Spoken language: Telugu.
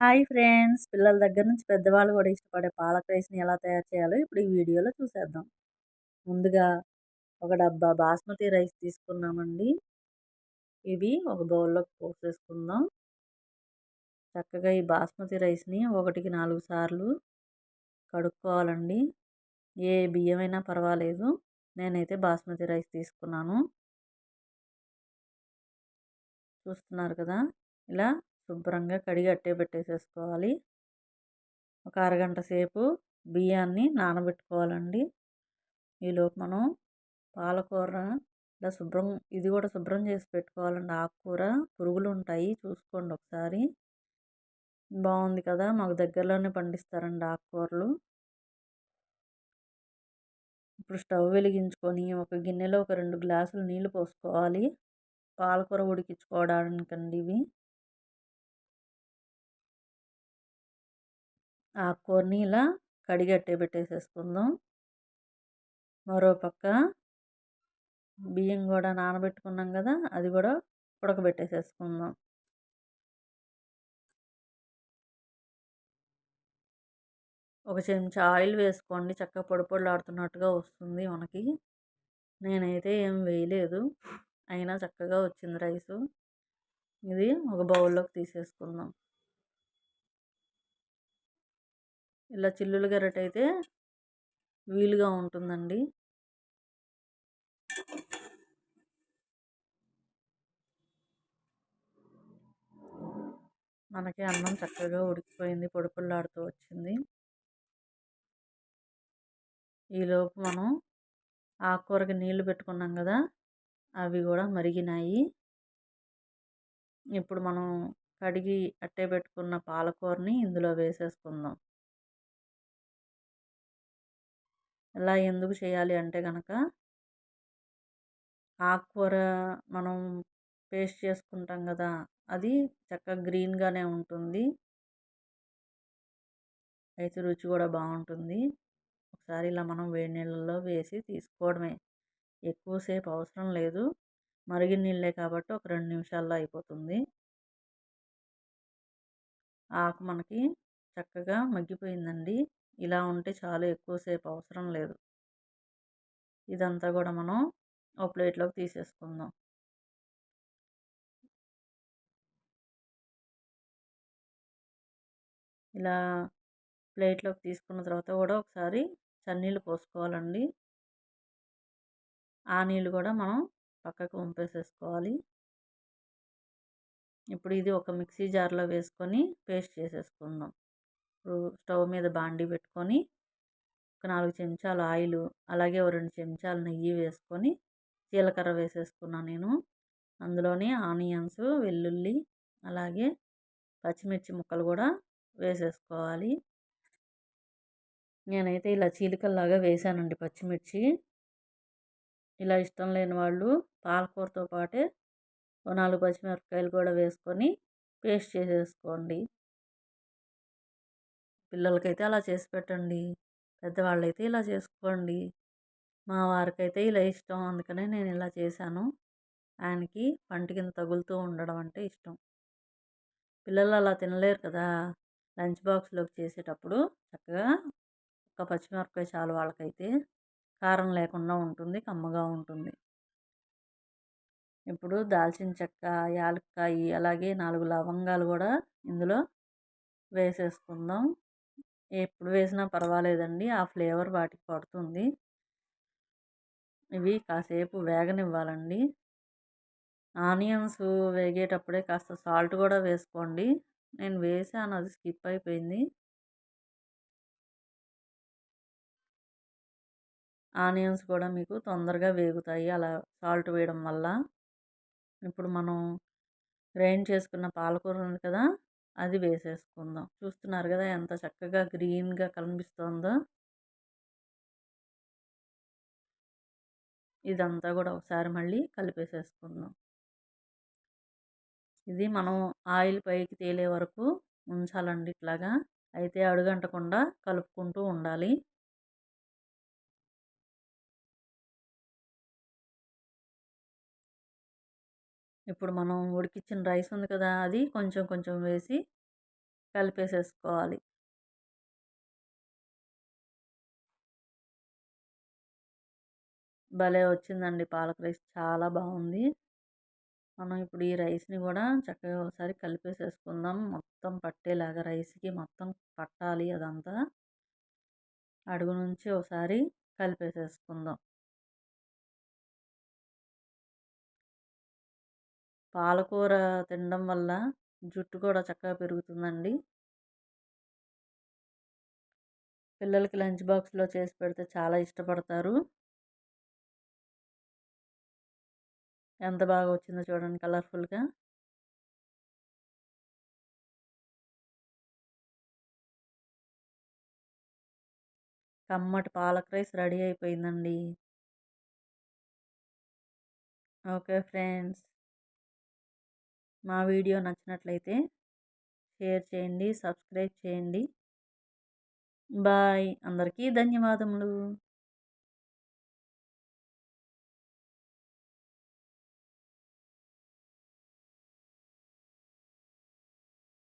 Hi friends. పిల్లల దగ్గర నుంచి పెద్దవాళ్ళు కూడా ఇష్టపడే పాలక్ రైస్ని ఎలా తయారు చేయాలో ఇప్పుడు ఈ వీడియోలో చూసేద్దాం. ముందుగా ఒక డబ్బా బాస్మతి రైస్ తీసుకున్నామండి. ఇవి ఒక బౌల్లోకి పోసేసుకుందాం. చక్కగా ఈ బాస్మతి రైస్ని ఒకటికి నాలుగు సార్లు కడుక్కోవాలండి. ఏ బియ్యమైనా పర్వాలేదు. నేనైతే బాస్మతి రైస్ తీసుకున్నాను. చూస్తున్నారు కదా? ఇలా శుభ్రంగా కడిగి అట్టే పెట్టేసేసుకోవాలి. ఒక అరగంట సేపు బియ్యాన్ని నానబెట్టుకోవాలండి. ఈలోపు మనం పాలకూర ఇలా శుభ్రం ఇది కూడా శుభ్రం చేసి పెట్టుకోవాలండి. ఆకుకూర పురుగులు ఉంటాయి చూసుకోండి ఒకసారి. బాగుంది కదా మాకు దగ్గరలోనే పండిస్తారండి ఆకుకూరలు. ఇప్పుడు స్టవ్ వెలిగించుకొని ఒక గిన్నెలో ఒక రెండు గ్లాసులు నీళ్ళు పోసుకోవాలి. పాలకూర ఉడికించుకోవడానికండి ఇవి. ఆకుకూరని ఇలా కడిగట్టే పెట్టేసేసుకుందాం. మరో పక్క బియ్యం కూడా నానబెట్టుకున్నాం కదా అది కూడా ఉడకబెట్టేసేసుకుందాం. ఒక చెంచా ఆయిల్ వేసుకోండి చక్కగా పొడి పొడిలాడుతున్నట్టుగా వస్తుంది మనకి. నేనైతే ఏం వేయలేదు అయినా చక్కగా వచ్చింది రైసు. ఇది ఒక బౌల్లోకి తీసేసుకుందాం. ఇలా చిల్లులు గరిట అయితే వీలుగా ఉంటుందండి. మనకి అన్నం చక్కగా ఉడికిపోయింది పొడి వచ్చింది. ఈలోపు మనం ఆకుకూరకి నీళ్ళు పెట్టుకున్నాం కదా అవి కూడా మరిగినాయి. ఇప్పుడు మనం కడిగి అట్టే పెట్టుకున్న పాలకూరని ఇందులో వేసేసుకుందాం. ఇలా ఎందుకు చేయాలి అంటే కనుక ఆకుకూర మనం పేస్ట్ చేసుకుంటాం కదా! అది చక్కగా గ్రీన్గానే ఉంటుంది. అయితే రుచి కూడా బాగుంటుంది. ఒకసారి ఇలా మనం వేడి నీళ్ళల్లో వేసి తీసుకోవడమే. ఎక్కువసేపు అవసరం లేదు. మరిగిన నీళ్ళే కాబట్టి ఒక రెండు నిమిషాల్లో అయిపోతుంది. ఆకు మనకి చక్కగా మగ్గిపోయిందండి. ఇలా ఉంటే చాలా ఎక్కువసేపు అవసరం లేదు. ఇదంతా కూడా మనం ఒక ప్లేట్లోకి తీసేసుకుందాం. ఇలా ప్లేట్లోకి తీసుకున్న తర్వాత కూడా ఒకసారి చన్నీళ్ళు పోసుకోవాలండి. ఆ నీళ్ళు కూడా మనం పక్కకు వంపేసేసుకోవాలి ఇప్పుడు ఇది ఒక మిక్సీ జార్లో వేసుకొని పేస్ట్ చేసేసుకుందాం. ఇప్పుడు స్టవ్ మీద బాండి పెట్టుకొని ఒక నాలుగు చెంచాలు ఆయిల్ అలాగే ఓ రెండు చెంచాలు నెయ్యి వేసుకొని జీలకర్ర వేసేసుకున్నాను నేను. అందులోనే ఆనియన్స్ వెల్లుల్లి అలాగే పచ్చిమిర్చి ముక్కలు కూడా వేసేసుకోవాలి. నేనైతే ఇలా చీలికల్లాగా వేసానండి పచ్చిమిర్చి. ఇలా ఇష్టం లేని వాళ్ళు పాలకూరతో పాటే ఓ నాలుగు పచ్చిమిరపకాయలు కూడా వేసుకొని పేస్ట్ చేసేసుకోండి. పిల్లలకైతే అలా చేసి పెట్టండి. పెద్దవాళ్ళైతే ఇలా చేసుకోండి. మా వారికైతే ఇలా ఇష్టం. అందుకనే నేను ఇలా చేశాను. ఆయనకి పంట కింద తగులుతూ ఉండడం అంటే ఇష్టం. పిల్లలు అలా తినలేరు కదా! లంచ్ బాక్స్లోకి చేసేటప్పుడు చక్కగా ఒక పచ్చిమిరపకాయ చాలు వాళ్ళకైతే కారం లేకుండా ఉంటుంది. కమ్మగా ఉంటుంది. ఇప్పుడు దాల్చిన చెక్క యాలక్కాయి అలాగే నాలుగు లవంగాలు కూడా ఇందులో వేసేసుకుందాం. ఎప్పుడు వేసినా పర్వాలేదండి. ఆ ఫ్లేవర్ వాటికి పడుతుంది. ఇవి కాసేపు వేగనివ్వాలండి. ఆనియన్స్ వేగేటప్పుడే కాస్త సాల్ట్ కూడా వేసుకోండి. నేను వేసాను అది స్కిప్ అయిపోయింది. ఆనియన్స్ కూడా మీకు తొందరగా వేగుతాయి. అలా సాల్ట్ వేయడం వల్ల. ఇప్పుడు మనం గ్రైండ్ చేసుకున్న పాలకూర ఉంది కదా అది వేసేసుకుందాం. చూస్తున్నారు కదా ఎంత చక్కగా గ్రీన్గా కనిపిస్తుందో. ఇదంతా కూడా ఒకసారి మళ్ళీ కలిపేసేసుకుందాం. ఇది మనం ఆయిల్ పైకి తేలే వరకు ఉంచాలండి ఇట్లాగా. అయితే అడుగంటకుండా కలుపుకుంటూ ఉండాలి. ఇప్పుడు మనం ఉడికించిన రైస్ ఉంది కదా అది కొంచెం కొంచెం వేసి కలిపేసేసుకోవాలి. భలే వచ్చిందండి పాలక రైస్ చాలా బాగుంది. మనం ఇప్పుడు ఈ రైస్ని కూడా చక్కగా ఒకసారి కలిపేసేసుకుందాం. మొత్తం పట్టేలాగా రైస్కి మొత్తం పట్టాలి అదంతా. అడుగు నుంచి ఒకసారి కలిపేసేసుకుందాం. పాలకూర తినడం వల్ల జుట్టు కూడా చక్కగా పెరుగుతుందండి. పిల్లలకి లంచ్ బాక్స్లో చేసి పెడితే చాలా ఇష్టపడతారు. ఎంత బాగా వచ్చిందో చూడండి కలర్ఫుల్గా. కమ్మటి పాలక్ రైస్ రెడీ అయిపోయిందండి. Okay friends. మా వీడియో నచ్చినట్లయితే షేర్ చేయండి సబ్స్క్రైబ్ చేయండి. బాయ్. అందరికీ ధన్యవాదములు.